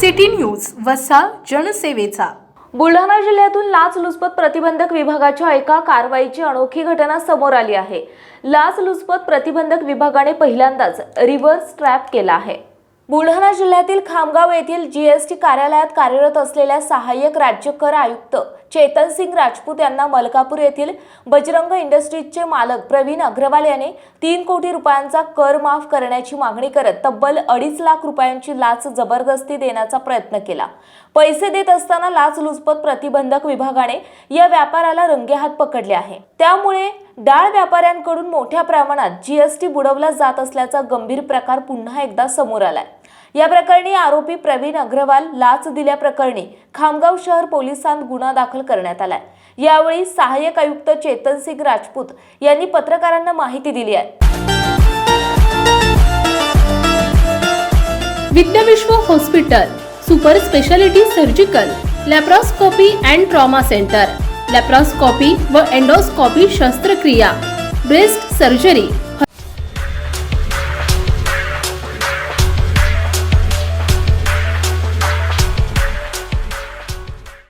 City news वसा जनसेवेचा. बुलढाणा जिल्ह्यातून लाचलुचपत प्रतिबंधक विभागाच्या एका कारवाईची अनोखी घटना समोर आली आहे. लाचलुचपत प्रतिबंधक विभागाने पहिल्यांदाच रिव्हर्स ट्रॅप केला आहे. बुलढाणा जिल्ह्यातील खामगाव येथील जीएसटी कार्यालयात कार्यरत असलेल्या सहाय्यक राज्य कर आयुक्त चेतन सिंग राजपूत यांना मलकापूर येथील बजरंग इंडस्ट्रीजचे मालक प्रवीण अग्रवाल याने तीन कोटी रुपयांचा कर माफ करण्याची मागणी करत तब्बल अडीच लाख रुपयांची लाच जबरदस्ती देण्याचा प्रयत्न केला. पैसे देत असताना लाचलुचपत प्रतिबंधक विभागाने या व्यापाराला रंगेहात पकडले आहे. त्यामुळे डाळ व्यापाऱ्यांकडून मोठ्या प्रमाणात जीएसटी बुडवला जात असल्याचा गंभीर प्रकार पुन्हा एकदा समोर आलाय. या प्रकरणी आरोपी प्रवीण अग्रवाल लाच दिल्याप्रकरणी खामगाव शहर पोलिसांत गुन्हा दाखल करण्यात आलाय. यावेळी सहाय्यक आयुक्त चेतन सिंग राजपूत यांनी पत्रकारांना माहिती दिली आहे. Vidyavishwa hospital super speciality surgical laparoscopy and trauma centre laparoscopy व एंडोस्कोपी शस्त्रक्रिया ब्रेस्ट सर्जरी